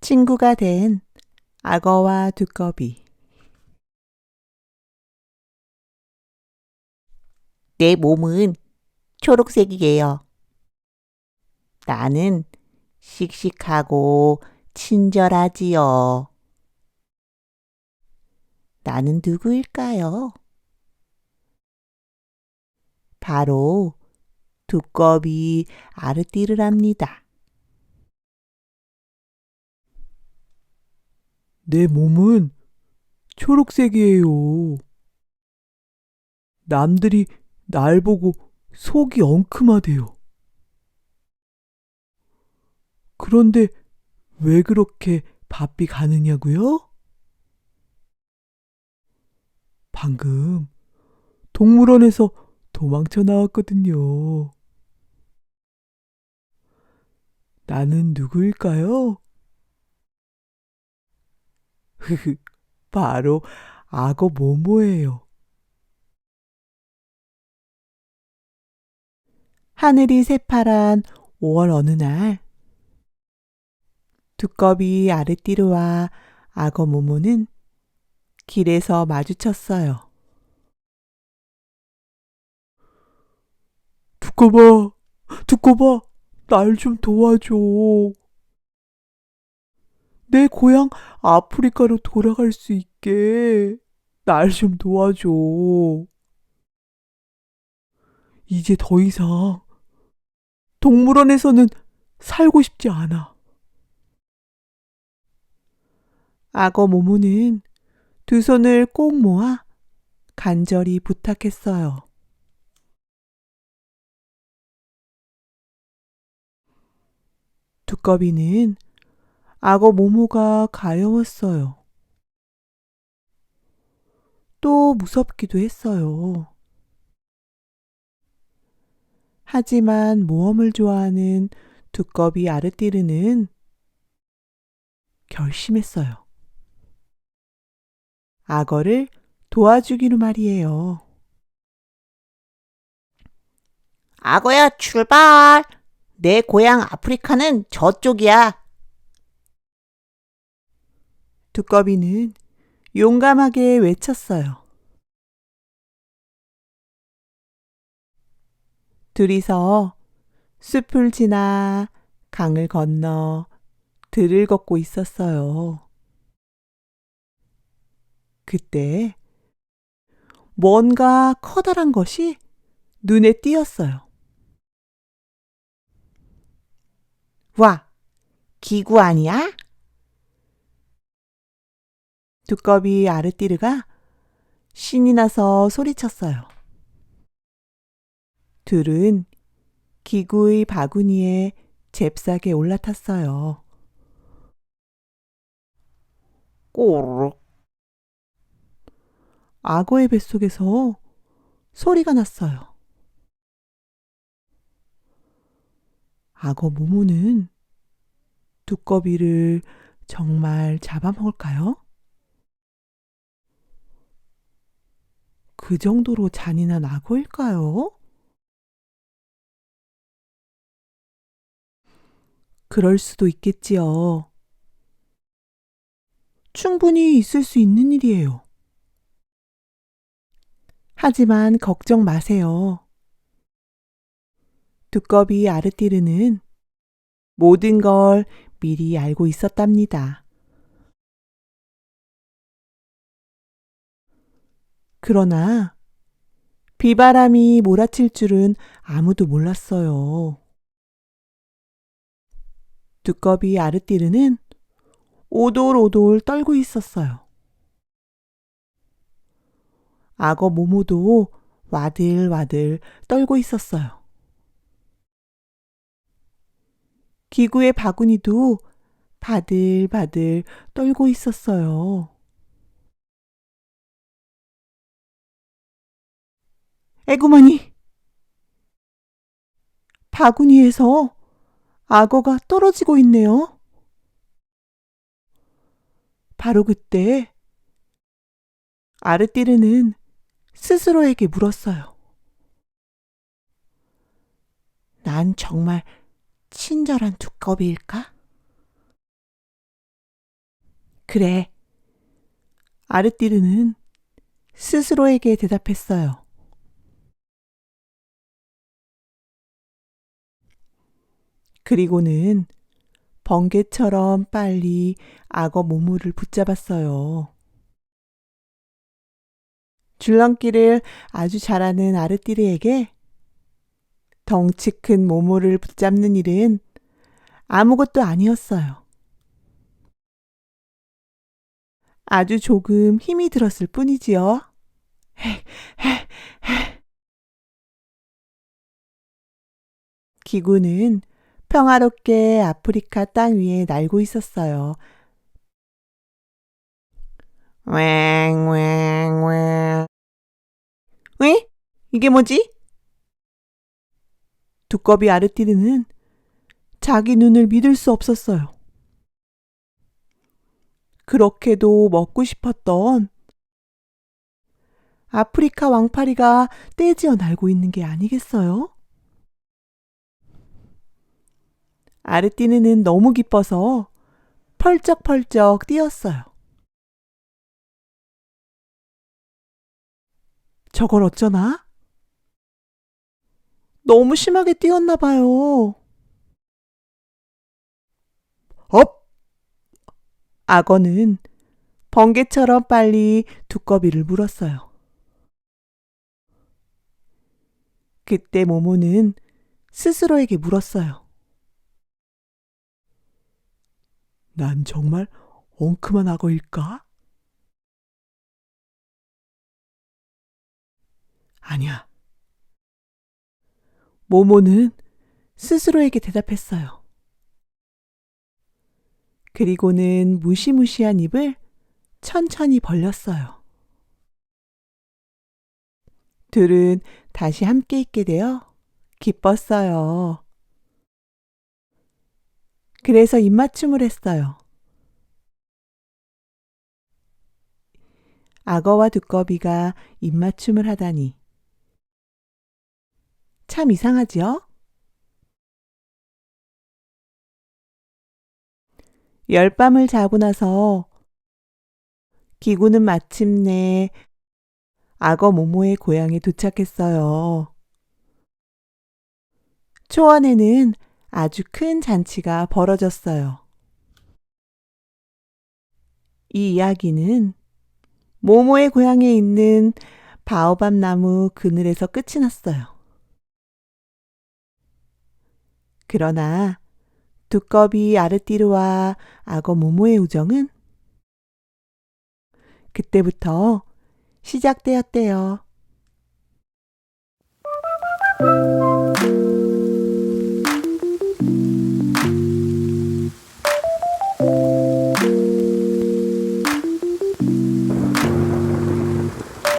친구가 된 악어와 두꺼비. 내 몸은 초록색이에요. 나는 씩씩하고 친절하지요. 나는 누구일까요? 바로 두꺼비 아르띠르랍니다. 내 몸은 초록색이에요. 남들이 날 보고 속이 엉큼하대요. 그런데 왜 그렇게 바삐 가느냐고요? 방금 동물원에서 도망쳐 나왔거든요. 나는 누구일까요? 흐흐, 바로 악어 모모예요. 하늘이 새파란 5월 어느 날 두꺼비 아르띠르와 악어 모모는 길에서 마주쳤어요. 두꺼봐, 두꺼봐, 날 좀 도와줘. 내 고향 아프리카로 돌아갈 수 있게 날 좀 도와줘. 이제 더 이상 동물원에서는 살고 싶지 않아. 악어 모모는 두 손을 꼭 모아 간절히 부탁했어요. 두꺼비는 악어 모모가 가여웠어요. 또 무섭기도 했어요. 하지만 모험을 좋아하는 두꺼비 아르띠르는 결심했어요. 악어를 도와주기로 말이에요. 악어야, 출발! 내 고향 아프리카는 저쪽이야. 두꺼비는 용감하게 외쳤어요. 둘이서 숲을 지나 강을 건너 들을 걷고 있었어요. 그때 뭔가 커다란 것이 눈에 띄었어요. 와, 기구 아니야? 두꺼비 아르띠르가 신이 나서 소리쳤어요. 둘은 기구의 바구니에 잽싸게 올라탔어요. 꼬르륵. 악어의 뱃속에서 소리가 났어요. 악어 모모는 두꺼비를 정말 잡아먹을까요? 그 정도로 잔인한 악어일까요? 그럴 수도 있겠지요. 충분히 있을 수 있는 일이에요. 하지만 걱정 마세요. 두꺼비 아르띠르는 모든 걸 미리 알고 있었답니다. 그러나 비바람이 몰아칠 줄은 아무도 몰랐어요. 두꺼비 아르띠르는 오돌오돌 떨고 있었어요. 악어 모모도 와들와들 떨고 있었어요. 기구의 바구니도 바들바들 떨고 있었어요. 에구머니! 바구니에서 악어가 떨어지고 있네요. 바로 그때 아르띠르는 스스로에게 물었어요. 난 정말 친절한 두꺼비일까? 그래. 아르띠르는 스스로에게 대답했어요. 그리고는 번개처럼 빨리 악어 모모를 붙잡았어요. 줄넘기를 아주 잘하는 아르띠르에게 덩치 큰 모모를 붙잡는 일은 아무것도 아니었어요. 아주 조금 힘이 들었을 뿐이지요. 기구는 평화롭게 아프리카 땅 위에 날고 있었어요. 왱왱왱. 에? 이게 뭐지? 두꺼비 아르띠르는 자기 눈을 믿을 수 없었어요. 그렇게도 먹고 싶었던 아프리카 왕파리가 떼지어 날고 있는 게 아니겠어요? 아르띠르는 너무 기뻐서 펄쩍펄쩍 뛰었어요. 저걸 어쩌나? 너무 심하게 뛰었나 봐요. 업! 악어는 번개처럼 빨리 두꺼비를 물었어요. 그때 모모는 스스로에게 물었어요. 난 정말 엉큼한 악어일까? 아니야. 모모는 스스로에게 대답했어요. 그리고는 무시무시한 입을 천천히 벌렸어요. 둘은 다시 함께 있게 되어 기뻤어요. 그래서 입맞춤을 했어요. 악어와 두꺼비가 입맞춤을 하다니. 참 이상하지요? 열밤을 자고 나서 기구는 마침내 악어 모모의 고향에 도착했어요. 초원에는 아주 큰 잔치가 벌어졌어요. 이 이야기는 모모의 고향에 있는 바오밥 나무 그늘에서 끝이 났어요. 그러나 두꺼비 아르띠르와 악어 모모의 우정은 그때부터 시작되었대요.